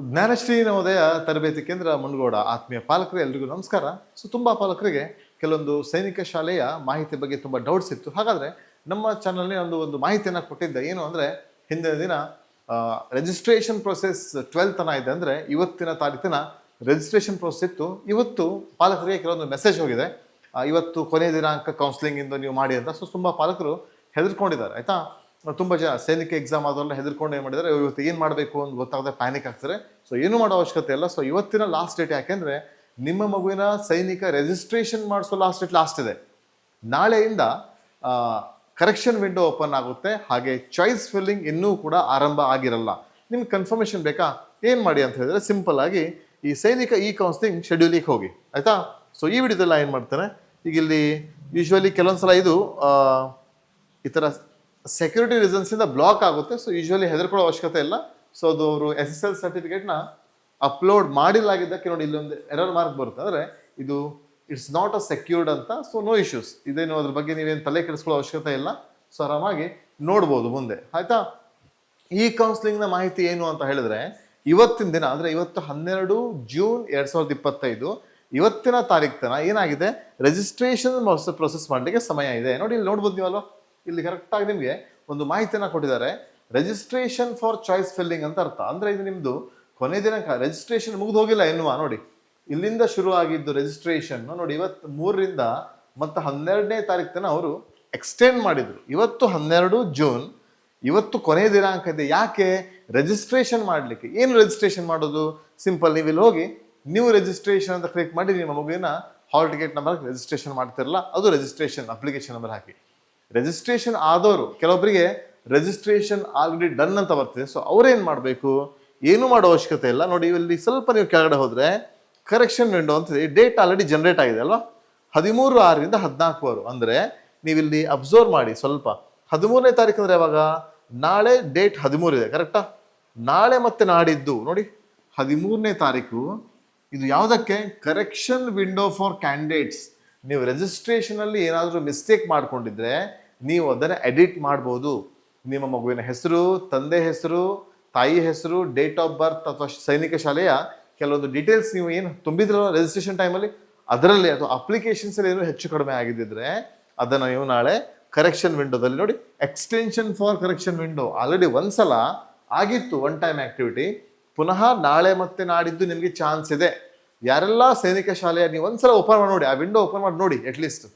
ಜ್ಞಾನಶ್ರೀ ನವೋದಯ ತರಬೇತಿ ಕೇಂದ್ರ ಮುಂಡಗೋಡ ಆತ್ಮೀಯ ಪಾಲಕರು ಎಲ್ರಿಗೂ ನಮಸ್ಕಾರ. ಸೊ, ತುಂಬ ಪಾಲಕರಿಗೆ ಕೆಲವೊಂದು ಸೈನಿಕ ಶಾಲೆಯ ಮಾಹಿತಿ ಬಗ್ಗೆ ತುಂಬ ಡೌಟ್ಸ್ ಇತ್ತು. ಹಾಗಾದರೆ ನಮ್ಮ ಚಾನಲ್ನೇ ಒಂದು ಒಂದು ಮಾಹಿತಿಯನ್ನು ಕೊಟ್ಟಿದ್ದೆ. ಏನು ಅಂದರೆ, ಹಿಂದಿನ ದಿನ ರಿಜಿಸ್ಟ್ರೇಷನ್ ಪ್ರೊಸೆಸ್ ಟ್ವೆಲ್ ತನ ಇದೆ ಅಂದರೆ ಇವತ್ತಿನ ತಾರೀಕಿನ ರಿಜಿಸ್ಟ್ರೇಷನ್ ಪ್ರೊಸೆಸ್ ಇತ್ತು. ಇವತ್ತು ಪಾಲಕರಿಗೆ ಕೆಲವೊಂದು ಮೆಸೇಜ್ ಹೋಗಿದೆ. ಇವತ್ತು ಕೊನೆಯ ದಿನಾಂಕ ಕೌನ್ಸಿಲಿಂಗಿಂದ ನೀವು ಮಾಡಿ ಅಂತ. ಸೊ, ತುಂಬ ಪಾಲಕರು ಹೆದರ್ಕೊಂಡಿದ್ದಾರೆ. ಆಯ್ತಾ? ತುಂಬ ಜನ ಸೈನಿಕ ಎಕ್ಸಾಮ್ ಆದವರೆಲ್ಲ ಹೆದರ್ಕೊಂಡು ಏನು ಮಾಡಿದರೆ ಇವತ್ತು ಏನು ಮಾಡಬೇಕು ಅಂತ ಗೊತ್ತಾಗದೆ ಪ್ಯಾನಿಕ್ ಆಗ್ತಾರೆ. ಸೊ ಏನು ಮಾಡೋ ಅವಶ್ಯಕತೆ ಇಲ್ಲ. ಸೊ ಇವತ್ತಿನ ಲಾಸ್ಟ್ ಡೇಟ್ ಯಾಕೆಂದರೆ ನಿಮ್ಮ ಮಗುವಿನ ಸೈನಿಕ ರಿಜಿಸ್ಟ್ರೇಷನ್ ಮಾಡಿಸೋ ಲಾಸ್ಟ್ ಡೇಟ್ ಲಾಸ್ಟ್ ಇದೆ. ನಾಳೆಯಿಂದ ಕರೆಕ್ಷನ್ ವಿಂಡೋ ಓಪನ್ ಆಗುತ್ತೆ. ಹಾಗೆ ಚಾಯ್ಸ್ ಫಿಲ್ಲಿಂಗ್ ಇನ್ನೂ ಕೂಡ ಆರಂಭ ಆಗಿರಲ್ಲ. ನಿಮ್ಗೆ ಕನ್ಫರ್ಮೇಷನ್ ಬೇಕಾ? ಏನು ಮಾಡಿ ಅಂತ ಹೇಳಿದ್ರೆ ಸಿಂಪಲ್ ಆಗಿ ಈ ಸೈನಿಕ ಇ ಕೌನ್ಸಿಲಿಂಗ್ ಶೆಡ್ಯೂಲಿಗೆ ಹೋಗಿ. ಆಯಿತಾ? ಸೊ ಈ ವಿಡಿಯೋದೆಲ್ಲ ಏನು ಮಾಡ್ತಾರೆ? ಈಗ ಇಲ್ಲಿ ಯೂಶ್ವಲಿ ಕೆಲವೊಂದ್ಸಲ ಇದು ಆ, ಈ ಥರ ಸೆಕ್ಯೂರಿಟಿ ರೀಸನ್ಸಿಂದ ಬ್ಲಾಕ್ ಆಗುತ್ತೆ. ಸೊ ಯೂಶ್ವಲಿ ಹೆದರ್ಕೊಳ್ಳೋ ಅವಶ್ಯಕತೆ ಇಲ್ಲ. ಸೊ ಅದು ಅವರು ಎಸ್ ಎಸ್ ಎಲ್ ಸರ್ಟಿಫಿಕೇಟ್ನ ಅಪ್ಲೋಡ್ ಮಾಡಿಲ್ಲಾಗಿದ್ದಕ್ಕೆ ನೋಡಿ ಇಲ್ಲೊಂದು ಎರರ್ ಮಾರ್ಕ್ ಬರುತ್ತೆ. ಅಂದರೆ ಇದು ಇಟ್ಸ್ ನಾಟ್ ಅ ಸೆಕ್ಯೂರ್ಡ್ ಅಂತ ಸೊ ನೋ ಇಶ್ಯೂಸ್ ಇದೇನು ಅದ್ರ ಬಗ್ಗೆ ನೀವೇನು ತಲೆ ಕೆಡಿಸ್ಕೊಳ್ಳೋ ಅವಶ್ಯಕತೆ ಇಲ್ಲ. ಸೊ ಆರಾಮಾಗಿ ನೋಡ್ಬೋದು ಮುಂದೆ. ಆಯ್ತಾ? ಈ ಕೌನ್ಸಿಲಿಂಗ್ನ ಮಾಹಿತಿ ಏನು ಅಂತ ಹೇಳಿದ್ರೆ, ಇವತ್ತಿನ ದಿನ, ಅಂದರೆ ಇವತ್ತು ಹನ್ನೆರಡು ಜೂನ್ ಎರಡು ಸಾವಿರದ ಇಪ್ಪತ್ತೈದು, ಇವತ್ತಿನ ತಾರೀಕು ತನ ಏನಾಗಿದೆ? ರಿಜಿಸ್ಟ್ರೇಷನ್ ಪ್ರೊಸೆಸ್ ಮಾಡಲಿಕ್ಕೆ ಸಮಯ ಇದೆ. ನೋಡಿ, ಇಲ್ಲಿ ನೋಡ್ಬೋದು ನೀವಲ್ವ? ಇಲ್ಲಿ ಕರೆಕ್ಟಾಗಿ ನಿಮಗೆ ಒಂದು ಮಾಹಿತಿಯನ್ನು ಕೊಟ್ಟಿದ್ದಾರೆ. ರಿಜಿಸ್ಟ್ರೇಷನ್ ಫಾರ್ ಚಾಯ್ಸ್ ಫಿಲ್ಲಿಂಗ್ ಅಂತ ಅರ್ಥ. ಅಂದರೆ ಇದು ನಿಮ್ಮದು ಕೊನೆ ದಿನಾಂಕ. ರಿಜಿಸ್ಟ್ರೇಷನ್ ಮುಗಿದು ಹೋಗಿಲ್ಲ ಎನ್ನುವ, ನೋಡಿ. ಇಲ್ಲಿಂದ ಶುರು ಆಗಿದ್ದು ರಿಜಿಸ್ಟ್ರೇಷನ್ ನೋಡಿ ಇವತ್ತು ಮೂರರಿಂದ ಮತ್ತು ಹನ್ನೆರಡನೇ ತಾರೀಕು ತನಕ ಅವರು ಎಕ್ಸ್ಟೆಂಡ್ ಮಾಡಿದ್ರು. ಇವತ್ತು ಹನ್ನೆರಡು ಜೂನ್ ಇವತ್ತು ಕೊನೆ ದಿನಾಂಕ ಇದೆ. ಯಾಕೆ? ರಿಜಿಸ್ಟ್ರೇಷನ್ ಮಾಡಲಿಕ್ಕೆ. ಏನು ರಿಜಿಸ್ಟ್ರೇಷನ್ ಮಾಡೋದು? ಸಿಂಪಲ್ ನೀವು ಇಲ್ಲಿ ಹೋಗಿ ನೀವು ರಿಜಿಸ್ಟ್ರೇಷನ್ ಅಂತ ಕ್ಲಿಕ್ ಮಾಡಿ, ನಿಮ್ಮ ಮಗುವಿನ ಹಾಲ್ ಟಿಕೆಟ್ ನಂಬರ್ ರಿಜಿಸ್ಟ್ರೇಷನ್ ಮಾಡ್ತಿರಲ್ಲ, ಅದು ರಿಜಿಸ್ಟ್ರೇಷನ್ ಅಪ್ಲಿಕೇಶನ್ ನಂಬರ್ ಹಾಕಿ. ರಿಜಿಸ್ಟ್ರೇಷನ್ ಆದವರು ಕೆಲವೊಬ್ಬರಿಗೆ ರಿಜಿಸ್ಟ್ರೇಷನ್ ಆಲ್ರೆಡಿ ಡನ್ ಅಂತ ಬರ್ತಿದೆ. ಸೊ ಅವ್ರೇನು ಮಾಡಬೇಕು? ಏನು ಮಾಡೋ ಅವಶ್ಯಕತೆ ಇಲ್ಲ. ನೋಡಿ, ಇಲ್ಲಿ ಸ್ವಲ್ಪ ನೀವು ಕೆಳಗಡೆ ಹೋದರೆ ಕರೆಕ್ಷನ್ ವಿಂಡೋ ಅಂತಿದೆ ಡೇಟ್ ಆಲ್ರೆಡಿ ಜನರೇಟ್ ಆಗಿದೆ ಅಲ್ವಾ? ಹದಿಮೂರು ಆರರಿಂದ ಹದಿನಾಲ್ಕು ಆರು. ಅಂದರೆ ನೀವಿಲ್ಲಿ ಅಬ್ಸರ್ವ್ ಮಾಡಿ ಸ್ವಲ್ಪ. ಹದಿಮೂರನೇ ತಾರೀಕು ಅಂದರೆ ಯಾವಾಗ? ನಾಳೆ ಡೇಟ್ ಹದಿಮೂರು ಇದೆ. ಕರೆಕ್ಟಾ ನಾಳೆ ಮತ್ತೆ ನಾಡಿದ್ದು. ನೋಡಿ, ಹದಿಮೂರನೇ ತಾರೀಕು. ಇದು ಯಾವುದಕ್ಕೆ? ಕರೆಕ್ಷನ್ ವಿಂಡೋ ಫಾರ್ ಕ್ಯಾಂಡಿಡೇಟ್ಸ್ ನೀವು ರಿಜಿಸ್ಟ್ರೇಷನಲ್ಲಿ ಏನಾದರೂ ಮಿಸ್ಟೇಕ್ ಮಾಡಿಕೊಂಡಿದ್ರೆ ನೀವು ಅದನ್ನು ಎಡಿಟ್ ಮಾಡ್ಬೋದು. ನಿಮ್ಮ ಮಗುವಿನ ಹೆಸರು, ತಂದೆ ಹೆಸರು, ತಾಯಿ ಹೆಸರು ಡೇಟ್ ಆಫ್ ಬರ್ತ್ ಅಥವಾ ಸೈನಿಕ ಶಾಲೆಯ ಕೆಲವೊಂದು ಡೀಟೇಲ್ಸ್ ನೀವು ಏನು ತುಂಬಿದ್ರಲ್ಲ ರಿಜಿಸ್ಟ್ರೇಷನ್ ಟೈಮಲ್ಲಿ ಅದರಲ್ಲಿ ಅಥವಾ ಅಪ್ಲಿಕೇಶನ್ಸಲ್ಲಿ ಏನು ಹೆಚ್ಚು ಕಡಿಮೆ ಆಗಿದ್ದಿದ್ರೆ ಅದನ್ನು ನೀವು ನಾಳೆ ಕರೆಕ್ಷನ್ ವಿಂಡೋದಲ್ಲಿ ನೋಡಿ extension for correction window already ಒಂದ್ಸಲ ಆಗಿತ್ತು ಒನ್ ಟೈಮ್ ಆಕ್ಟಿವಿಟಿ ಪುನಃ ನಾಳೆ ಮತ್ತೆ ನಾಡಿದ್ದು ನಿಮಗೆ ಚಾನ್ಸ್ ಇದೆ. ಯಾರೆಲ್ಲ ಸೈನಿಕ ಶಾಲೆಯ ನೀವು ಒಂದ್ಸಲ ಓಪನ್ ಮಾಡಿ ನೋಡಿ, ಆ ವಿಂಡೋ ಓಪನ್ ಮಾಡಿ ನೋಡಿ ಅಟ್ಲೀಸ್ಟ್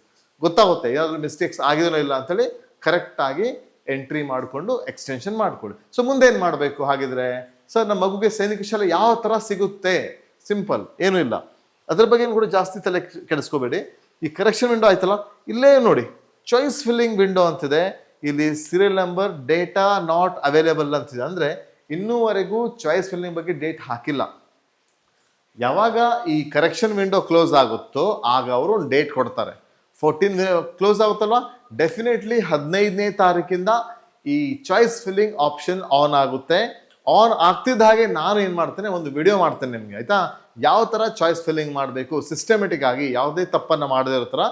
ಗೊತ್ತಾಗುತ್ತೆ, ಏನಾದರೂ ಮಿಸ್ಟೇಕ್ಸ್ ಆಗಿದೆಯೋ ಇಲ್ಲ ಅಂತೇಳಿ ಕರೆಕ್ಟಾಗಿ ಎಂಟ್ರಿ ಮಾಡಿಕೊಂಡು ಎಕ್ಸ್ಟೆನ್ಷನ್ ಮಾಡ್ಕೊಳ್ಳಿ. ಸೊ ಮುಂದೆ ಏನು ಮಾಡಬೇಕು ಹಾಗಿದ್ರೆ? ಸರ್, ನಮ್ಮ ಮಗುಗೆ ಸೈನಿಕ ಶಾಲೆ ಯಾವ ಥರ ಸಿಗುತ್ತೆ? ಸಿಂಪಲ್ ಏನೂ ಇಲ್ಲ. ಅದ್ರ ಬಗ್ಗೆ ಕೂಡ ಜಾಸ್ತಿ ತಲೆ ಕೆಡಿಸ್ಕೋಬೇಡಿ. ಈ ಕರೆಕ್ಷನ್ ವಿಂಡೋ ಆಯ್ತಲ್ಲ, ಇಲ್ಲೇ ನೋಡಿ. ಚಾಯ್ಸ್ ಫಿಲ್ಲಿಂಗ್ ವಿಂಡೋ ಅಂತಿದೆ. ಇಲ್ಲಿ serial number data not available ಅಂತಿದೆ. ಅಂದರೆ ಇನ್ನೂವರೆಗೂ ಚಾಯ್ಸ್ ಫಿಲ್ಲಿಂಗ್ ಬಗ್ಗೆ ಡೇಟ್ ಹಾಕಿಲ್ಲ. ಯಾವಾಗ ಈ ಕರೆಕ್ಷನ್ ವಿಂಡೋ ಕ್ಲೋಸ್ ಆಗುತ್ತೋ ಆಗ ಅವರು ಒಂದು ಡೇಟ್ ಕೊಡ್ತಾರೆ ಫೋರ್ಟೀನ್ ಕ್ಲೋಸ್ ಆಗುತ್ತಲ್ವಾ? ಡೆಫಿನೆಟ್ಲಿ ಹದಿನೈದನೇ ತಾರೀಕಿಂದ ಈ ಚಾಯ್ಸ್ ಫಿಲ್ಲಿಂಗ್ ಆಪ್ಷನ್ ಆನ್ ಆಗುತ್ತೆ. ಆನ್ ಆಗ್ತಿದ್ದ ಹಾಗೆ ನಾನು ಏನು ಮಾಡ್ತೇನೆ, ಒಂದು ವಿಡಿಯೋ ಮಾಡ್ತೇನೆ ನಿಮಗೆ, ಆಯಿತಾ? ಯಾವ ಥರ ಚಾಯ್ಸ್ ಫಿಲ್ಲಿಂಗ್ ಮಾಡಬೇಕು? ಸಿಸ್ಟಮೆಟಿಕ್ ಆಗಿ ಯಾವುದೇ ತಪ್ಪನ್ನು ಮಾಡದೇ ಇರೋ ಥರ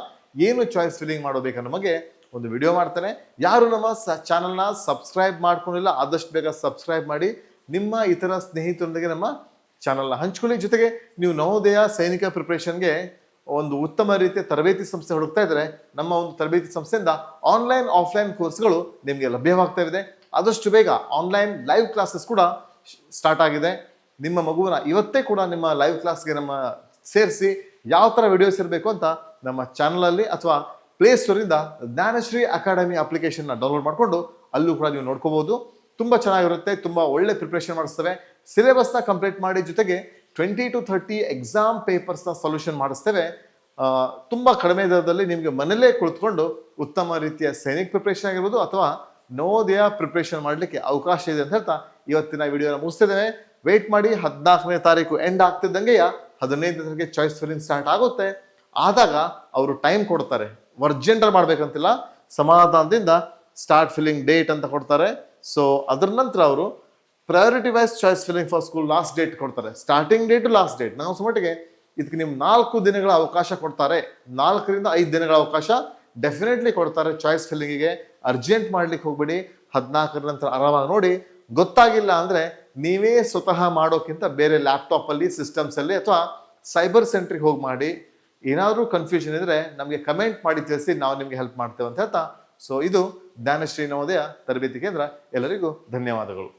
ಏನು ಚಾಯ್ಸ್ ಫಿಲ್ಲಿಂಗ್ ಮಾಡಬೇಕು ನಮಗೆ ಒಂದು ವಿಡಿಯೋ ಮಾಡ್ತೇನೆ. ಯಾರು ನಮ್ಮ ಸ ಚಾನಲ್ನ ಸಬ್ಸ್ಕ್ರೈಬ್ ಮಾಡ್ಕೊಂಡಿಲ್ಲ, ಆದಷ್ಟು ಬೇಗ ಸಬ್ಸ್ಕ್ರೈಬ್ ಮಾಡಿ, ನಿಮ್ಮ ಇತರ ಸ್ನೇಹಿತರೊಂದಿಗೆ ನಮ್ಮ ಚಾನಲ್ನ ಹಂಚ್ಕೊಳ್ಳಿ. ಜೊತೆಗೆ ನೀವು ನವೋದಯ ಸೈನಿಕ ಪ್ರಿಪ್ರೇಷನ್ಗೆ ಒಂದು ಉತ್ತಮ ರೀತಿಯ ತರಬೇತಿ ಸಂಸ್ಥೆ ಹುಡುಕ್ತಾ ಇದ್ರೆ ನಮ್ಮ ಒಂದು ತರಬೇತಿ ಸಂಸ್ಥೆಯಿಂದ ಆನ್ಲೈನ್, ಆಫ್ಲೈನ್ ಕೋರ್ಸ್ಗಳು ನಿಮಗೆ ಲಭ್ಯವಾಗ್ತಾ ಇದೆ. ಆದಷ್ಟು ಬೇಗ ಆನ್ಲೈನ್ ಲೈವ್ ಕ್ಲಾಸಸ್ ಕೂಡ ಸ್ಟಾರ್ಟ್ ಆಗಿದೆ. ನಿಮ್ಮ ಮಗುವನ್ನ ಇವತ್ತೇ ಕೂಡ ನಿಮ್ಮ ಲೈವ್ ಕ್ಲಾಸ್ಗೆ ನಮ್ಮ ಸೇರಿಸಿ ಯಾವ ಥರ ವಿಡಿಯೋಸ್ ಇರಬೇಕು ಅಂತ ನಮ್ಮ ಚಾನಲಲ್ಲಿ ಅಥವಾ ಪ್ಲೇ ಸ್ಟೋರಿಂದ ಜ್ಞಾನಶ್ರೀ ಅಕಾಡೆಮಿ ಅಪ್ಲಿಕೇಶನ್ನ ಡೌನ್ಲೋಡ್ ಮಾಡಿಕೊಂಡು ಅಲ್ಲೂ ಕೂಡ ನೀವು ನೋಡ್ಕೋಬೋದು. ತುಂಬ ಚೆನ್ನಾಗಿರುತ್ತೆ, ತುಂಬ ಒಳ್ಳೆ ಪ್ರಿಪ್ರೇಷನ್ ಮಾಡಿಸ್ತೇವೆ. ಸಿಲೆಬಸ್ನ ಕಂಪ್ಲೀಟ್ ಮಾಡಿ ಜೊತೆಗೆ ಟ್ವೆಂಟಿ ಟು ಥರ್ಟಿ ಎಕ್ಸಾಮ್ ಪೇಪರ್ಸ್ನ ಸೊಲ್ಯೂಷನ್ ಮಾಡಿಸ್ತೇವೆ. ತುಂಬ ಕಡಿಮೆ ದರದಲ್ಲಿ ನಿಮಗೆ ಮನೇಲೇ ಕುಳಿತುಕೊಂಡು ಉತ್ತಮ ರೀತಿಯ ಸೈನಿಕ್ ಪ್ರಿಪ್ರೇಷನ್ ಆಗಿರ್ಬೋದು ಅಥವಾ ನವೋದಯ ಪ್ರಿಪ್ರೇಷನ್ ಮಾಡಲಿಕ್ಕೆ ಅವಕಾಶ ಇದೆ ಅಂತ ಹೇಳ್ತಾ ಇವತ್ತಿನ ವಿಡಿಯೋನ ಮುಗಿಸ್ತಿದ್ದೇವೆ. ವೆಯ್ಟ್ ಮಾಡಿ ಹದಿನಾಲ್ಕನೇ ತಾರೀಕು ಎಂಡ್ ಆಗ್ತಿದ್ದಂಗೆಯ ಹದಿನೈದನೇ ತಾರೀಕಿಗೆ ಚಾಯ್ಸ್ ಫಿಲಿಂಗ್ ಸ್ಟಾರ್ಟ್ ಆಗುತ್ತೆ. ಆದಾಗ ಅವರು ಟೈಮ್ ಕೊಡ್ತಾರೆ. ವರ್ಜೆಂಟರ್ ಮಾಡಬೇಕಂತಿಲ್ಲ. ಸಮಾಧಾನದಿಂದ ಸ್ಟಾರ್ಟ್ ಫಿಲ್ಲಿಂಗ್ ಡೇಟ್ ಅಂತ ಕೊಡ್ತಾರೆ. ಸೊ ಅದ್ರ ನಂತರ ಅವರು priority wise choice filling for school last date ಕೊಡ್ತಾರೆ. ಸ್ಟಾರ್ಟಿಂಗ್ ಡೇಟು ಲಾಸ್ಟ್ ಡೇಟ್ ನಾವು ಸುಮಟಿಗೆ ಇದಕ್ಕೆ ನಿಮ್ಗೆ ನಾಲ್ಕು ದಿನಗಳ ಅವಕಾಶ ಕೊಡ್ತಾರೆ. ನಾಲ್ಕರಿಂದ ಐದು ದಿನಗಳ ಅವಕಾಶ ಡೆಫಿನೆಟ್ಲಿ ಕೊಡ್ತಾರೆ ಚಾಯ್ಸ್ ಫಿಲ್ಲಿಂಗಿಗೆ ಅರ್ಜೆಂಟ್ ಮಾಡ್ಲಿಕ್ಕೆ ಹೋಗ್ಬೇಡಿ. ಹದಿನಾಲ್ಕರ ನಂತರ ಆರಾಮಾಗಿ ನೋಡಿ. ಗೊತ್ತಾಗಿಲ್ಲ ಅಂದರೆ ನೀವೇ ಸ್ವತಃ ಮಾಡೋಕ್ಕಿಂತ ಬೇರೆ ಲ್ಯಾಪ್ಟಾಪಲ್ಲಿ ಸಿಸ್ಟಮ್ಸಲ್ಲಿ ಅಥವಾ ಸೈಬರ್ ಸೆಂಟ್ರಿಗೆ ಹೋಗಿ ಮಾಡಿ. ಏನಾದರೂ ಕನ್ಫ್ಯೂಷನ್ ಇದ್ದರೆ ನಮಗೆ ಕಮೆಂಟ್ ಮಾಡಿ ತಿಳಿಸಿ ನಾವು ನಿಮಗೆ ಹೆಲ್ಪ್ ಮಾಡ್ತೇವೆ ಅಂತ ಹೇಳ್ತಾ. ಸೊ ಇದು ಜ್ಞಾನಶ್ರೀ ನವೋದಯ ತರಬೇತಿ ಕೇಂದ್ರ. ಎಲ್ಲರಿಗೂ ಧನ್ಯವಾದಗಳು.